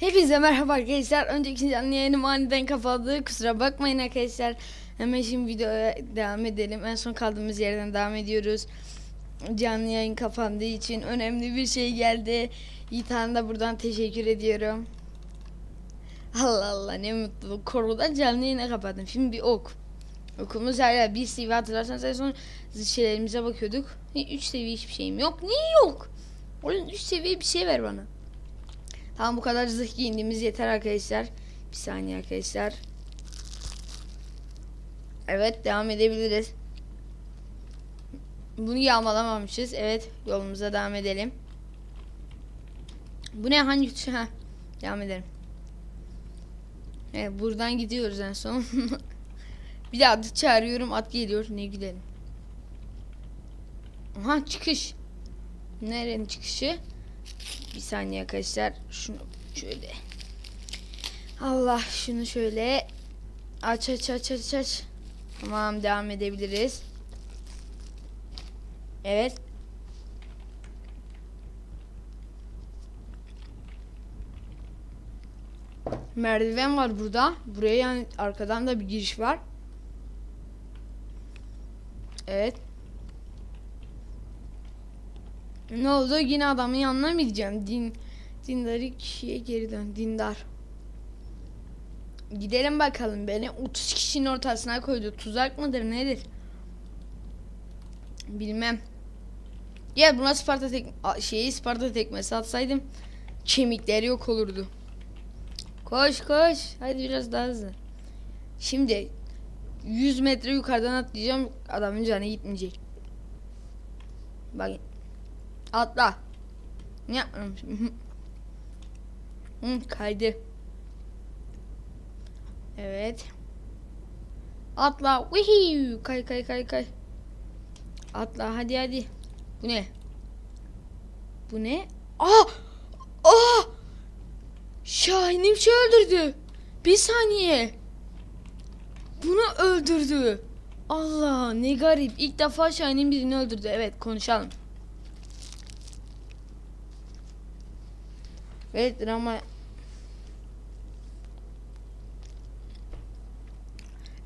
Hepinize merhaba arkadaşlar. Önceki canlı yayınım aniden kapadı. Kusura bakmayın arkadaşlar. Hemen şimdi videoya devam edelim. En son kaldığımız yerden devam ediyoruz. Canlı yayın kapandığı için önemli bir şey geldi. Yiğithan'a da buradan teşekkür ediyorum. Allah Allah ne mutlu. Koruda canlı yayını kapattım. Şimdi bir ok. Okumuz hala bir seviye hatırlarsanız en son şeylerimize bakıyorduk. 3 seviye hiçbir şeyim yok. Niye yok? Oğlum 3 seviye bir şey ver bana. Tamam bu kadar zırh giyindiğimiz yeter arkadaşlar. Bir saniye arkadaşlar. Evet devam edebiliriz. Bunu yağmalamamışız. Evet yolumuza devam edelim. Bu ne hangi? Ha, devam edelim. Evet buradan gidiyoruz en son. bir de atı çağırıyorum at geliyor. Ne gidelim. Aha çıkış. Nerenin çıkışı? Bir saniye arkadaşlar. Şunu şöyle. Allah şunu şöyle aç aç aç aç aç. Tamam devam edebiliriz. Evet. Merdiven var burada. Buraya yani arkadan da bir giriş var. Evet. Ne oldu? Yine adamın yanına mı gideceğim? Din, dindar kişiye geri dön. Dindar. Gidelim bakalım. Beni 30 kişinin ortasına koydu. Tuzak mıdır nedir? Bilmem. Ya buna Sparta tek şeyi Sparta tekmesi atsaydım kemikleri yok olurdu. Koş koş. Hadi biraz daha hızlı. Şimdi 100 metre yukarıdan atlayacağım. Adamın canı gitmeyecek. Bak Atla. Ne yapmamışım? Hı, kaydı. Evet. Atla. Wihiu. Kay kay kay kay. Atla hadi hadi. Bu ne? Bu ne? Aa! Aa! Şahin'im şey öldürdü. Bir saniye. Bunu öldürdü. Allah ne garip. İlk defa Şahin'in birini öldürdü. Evet konuşalım. Evet drama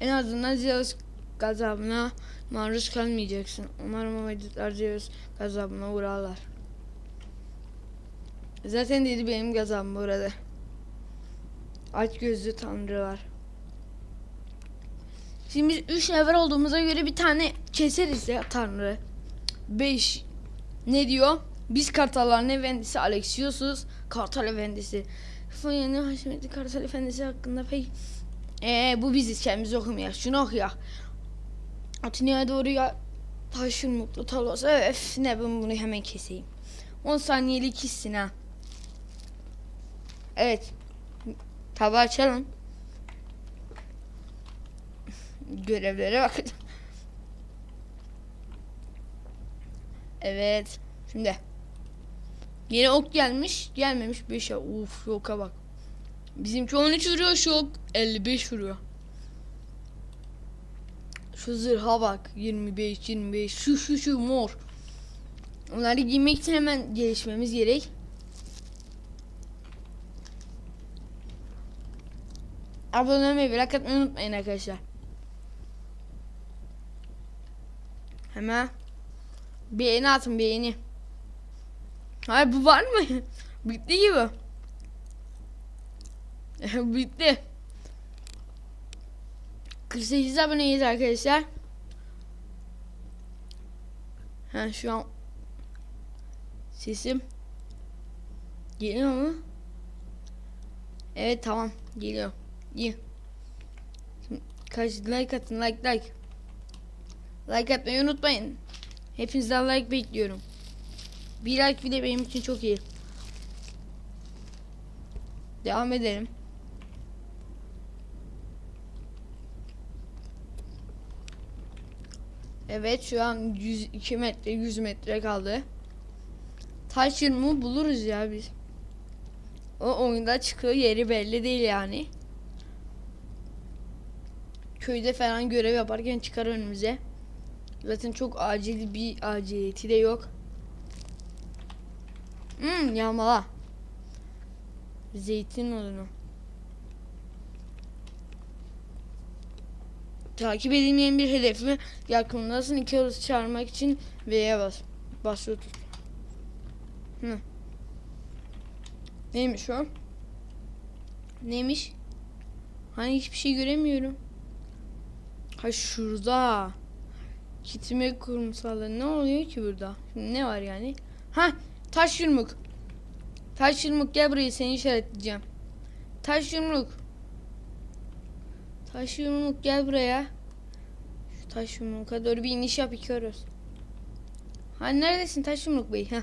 En azından Zeus gazabına maruz kalmayacaksın. Umarım o vücutlar Zeus gazabına uğrarlar. Zaten dedi benim gazabım burada. Aç gözlü tanrılar. Şimdi biz 3 level olduğumuza göre bir tane keseriz ya tanrı. 5 ne diyor? Biz kartalların efendisi Alexios'uz. Kartal efendisi. Fıyını Haşmetli Kartal efendisi hakkında pek... Ee, bu biziz kendimiz okumuyor. Şunu okuyor. Atina'ya doğru ya... Taşın mutlu talos. Öf ne ben bunu hemen keseyim. 10 saniyelik hissin ha. Evet. Tabi açalım. Görevlere bak. Evet. Şimdi. Yeni ok gelmiş. Gelmemiş 5'e. Uf yoka bak. Bizimki 13 vuruyor şu ok 55 vuruyor. Şu zırha bak 25 25 şu şu şu mor. Onları giymek için hemen gelişmemiz gerek. Abone olmayı ve like atmayı unutmayın arkadaşlar. Hemen beğeni atın beğeni. Hayır bu var mı? Bitti gibi. Bitti. 48 aboneyiz arkadaşlar. Ha şu an sesim geliyor mu? Evet tamam geliyor. İyi. Kaç like atın like like. Like atmayı unutmayın. Hepinizden like bekliyorum. Bir like bile benim için çok iyi. Devam edelim. Evet şu an 102 metre 100 metre kaldı. Taş yırmığı buluruz ya biz. O oyunda çıkıyor yeri belli değil yani. Köyde falan görev yaparken çıkar önümüze. Zaten çok acil bir aciliyeti de yok. Hmm yağmala. Zeytin odunu. Takip edilmeyen bir hedefi yakınındasın. İki yıldız çağırmak için V'ye bas. Basılı tut. Hı. Neymiş o? Neymiş? Hani hiçbir şey göremiyorum. Ha şurada. Kitleme kurumsalları ne oluyor ki burada? Şimdi ne var yani? Ha taş yumruk. Taş yumruk gel buraya seni işaretleyeceğim. Taş yumruk. Taş yumruk gel buraya. Şu taş yumruğa doğru bir iniş yap yıkıyoruz. Ha neredesin taş yumruk bey? Ha.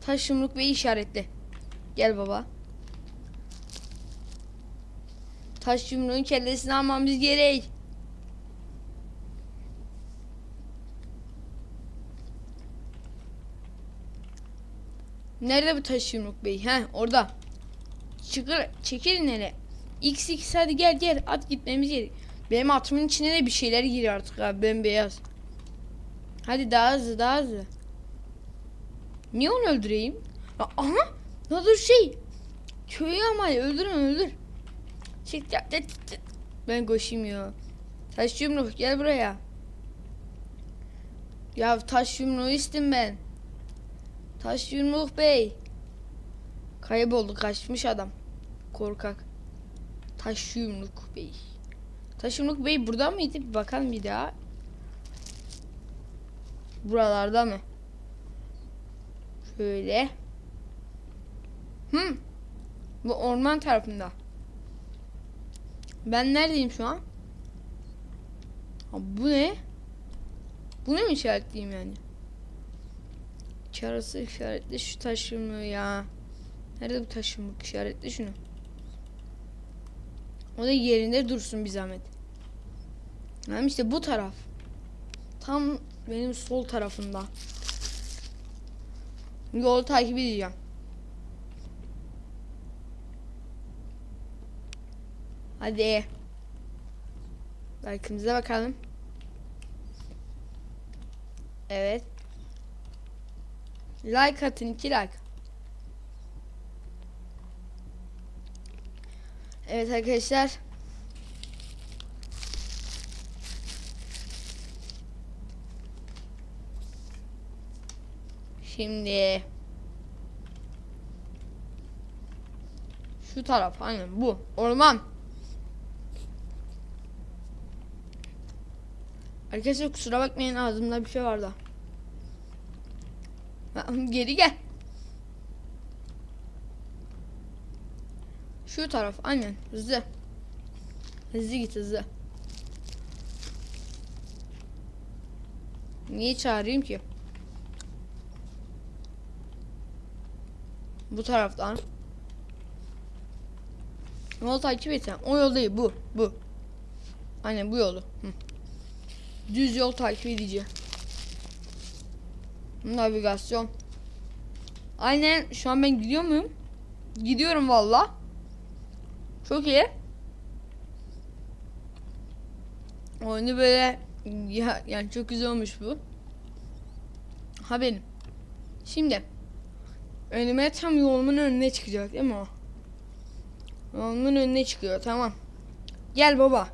Taş yumruk bey işaretle. Gel baba. Taş yumruğun kellesini almamız gerek. Nerede bu taş yumruk bey? He orada. Çıkır, çekilin hele. X X hadi gel gel at gitmemiz gerek. Benim atımın içine de bir şeyler giriyor artık abi bembeyaz. Hadi daha hızlı daha hızlı. Niye onu öldüreyim? Aha! Ne dur şey. Köyü ama öldürme öldür. Çık çık çık çık. Ben koşayım ya. Taş yumruk gel buraya. Ya taş yumruğu istim ben. Taş yumruk bey. Kayboldu kaçmış adam. Korkak. Taş yumruk bey. Taş yumruk bey burada mıydı? Bir bakalım bir daha. Buralarda mı? Şöyle. Hmm. Bu orman tarafında. Ben neredeyim şu an? Ha, bu ne? Bunu mu işaretleyeyim yani? Çarası işaretli şu taşımı ya. Nerede bu taşımı işaretli şunu. O da yerinde dursun bir zahmet. Tamam işte bu taraf. Tam benim sol tarafımda. Yolu takip edeceğim. Hadi. Like'ımıza bakalım. Evet. Like atın iki like. Evet arkadaşlar. Şimdi şu taraf aynen bu orman. Arkadaşlar kusura bakmayın ağzımda bir şey vardı. Geri gel. Şu taraf aynen hızlı. Hızlı git hızlı. Niye çağırayım ki? Bu taraftan. Yolu takip et sen. O yol değil bu. Bu. Aynen bu yolu. Hı. Düz yol takip edeceğim. Navigasyon. Aynen şu an ben gidiyor muyum? Gidiyorum valla. Çok iyi. Oyunu böyle ya, yani çok güzel olmuş bu. Ha benim. Şimdi önüme tam yolumun önüne çıkacak değil mi o? Yolumun önüne çıkıyor tamam. Gel baba.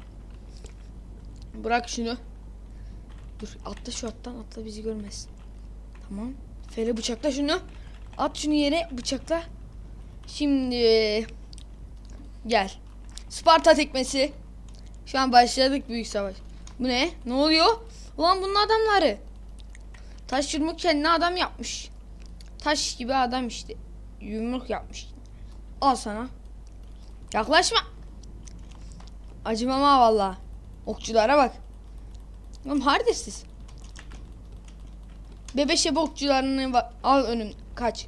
Bırak şunu. Dur atla şu attan atla bizi görmesin. Tamam. Fere bıçakla şunu. At şunu yere bıçakla. Şimdi gel. Sparta tekmesi. Şu an başladık büyük savaş. Bu ne? Ne oluyor? Ulan bunun adamları. Taş yumruk kendine adam yapmış. Taş gibi adam işte. Yumruk yapmış. Al sana. Yaklaşma. Acımam ha valla. Okçulara bak. Oğlum hardır siz. Bebeşe bokçularını al önüm kaç.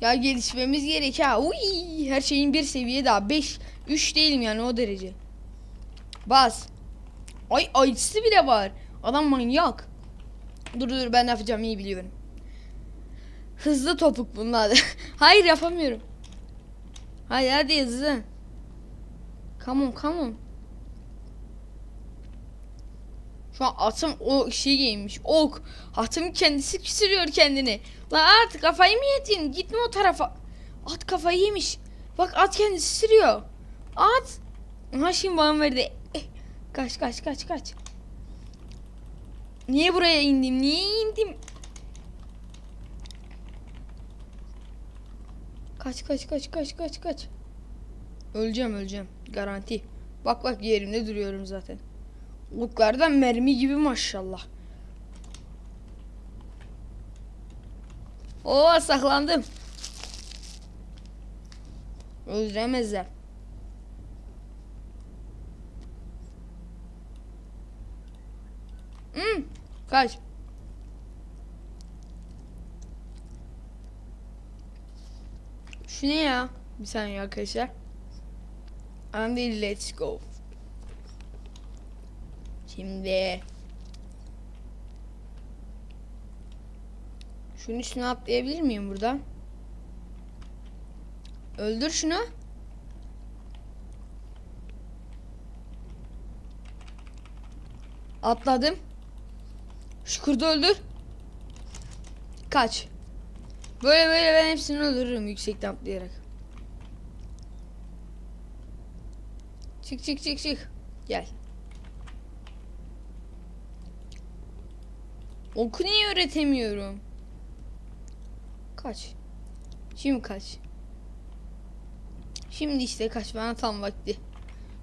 Ya gelişmemiz gerek ha. Uy, her şeyin bir seviye daha. 5 3 değilim yani o derece. Bas. Ay ayısı bile var. Adam manyak. Dur dur ben ne yapacağım iyi biliyorum. Hızlı topuk bunlar. Hayır yapamıyorum. Hayır hadi hızlı. Come on come on. Şu an atım o şey giymiş. Ok. Atım kendisi küsürüyor kendini. La at kafayı mı yedin? Gitme o tarafa. At kafayı yemiş. Bak at kendisi sürüyor. At. Aha şimdi bana verdi. Eh, Kaç kaç kaç kaç. Niye buraya indim? Niye indim? Kaç kaç kaç kaç kaç kaç. Öleceğim öleceğim. Garanti. Bak bak yerimde duruyorum zaten. Oklardan mermi gibi maşallah. Oo saklandım. Öldüremezler. Hmm, kaç. Şu ne ya? Bir saniye arkadaşlar. And let's go. Şimdi Şunun üstüne atlayabilir miyim burada? Öldür şunu. Atladım. Şu öldür. Kaç. Böyle böyle ben hepsini öldürürüm yüksekten atlayarak. Çık çık çık çık. Gel. Oku niye öğretemiyorum? Kaç. Şimdi kaç. Şimdi işte kaç bana tam vakti.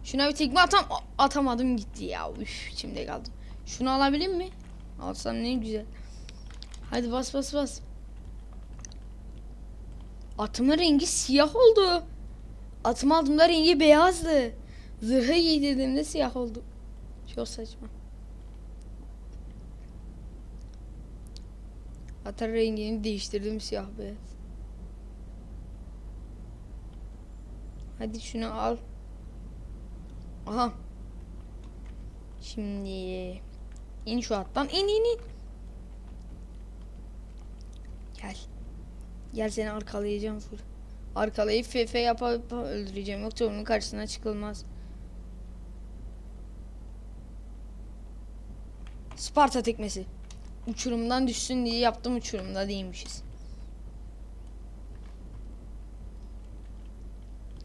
Şuna bir tekme atam atamadım gitti ya. Üf içimde kaldı. Şunu alabilir mi? Alsam ne güzel. Hadi bas bas bas. Atımın rengi siyah oldu. Atım aldığımda rengi beyazdı. Zırhı giydirdiğimde siyah oldu. Çok saçma. Atın rengini değiştirdim siyah beyaz. Hadi şunu al. Aha. Şimdi in şu attan. İn in in. Gel. Gel seni arkalayacağım full. Arkalayıp yapa yapa öldüreceğim. Yoksa onun karşısına çıkılmaz. Sparta tekmesi. Uçurumdan düşsün diye yaptım uçurumda değilmişiz.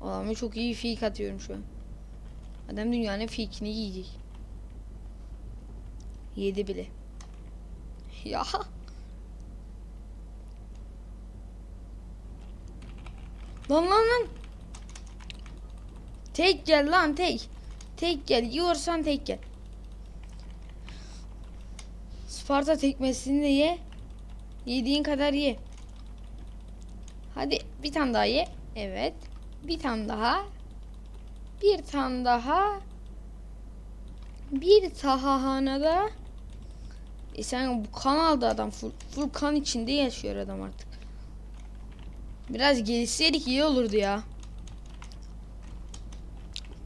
Adamı çok iyi fake atıyorum şu an. Adam dünyanın fake'ini yiyecek. Yedi bile. Ya. Lan lan lan. Tek gel lan tek. Tek gel. Yiyorsan tek gel. Sparta tekmesini de ye. Yediğin kadar ye. Hadi bir tane daha ye. Evet. Bir tane daha. Bir tane daha. Bir tahahana da. E sen bu kan aldı adam. Full, full kan içinde yaşıyor adam artık. Biraz gelişseydik iyi olurdu ya.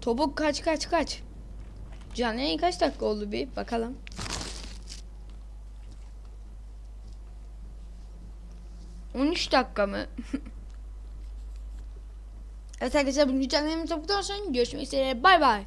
Topuk kaç kaç kaç. Canlı yayın kaç dakika oldu bir bakalım. On üç dakika mı? evet arkadaşlar canlı yayın topuktan sonra görüşmek üzere. Bay bay.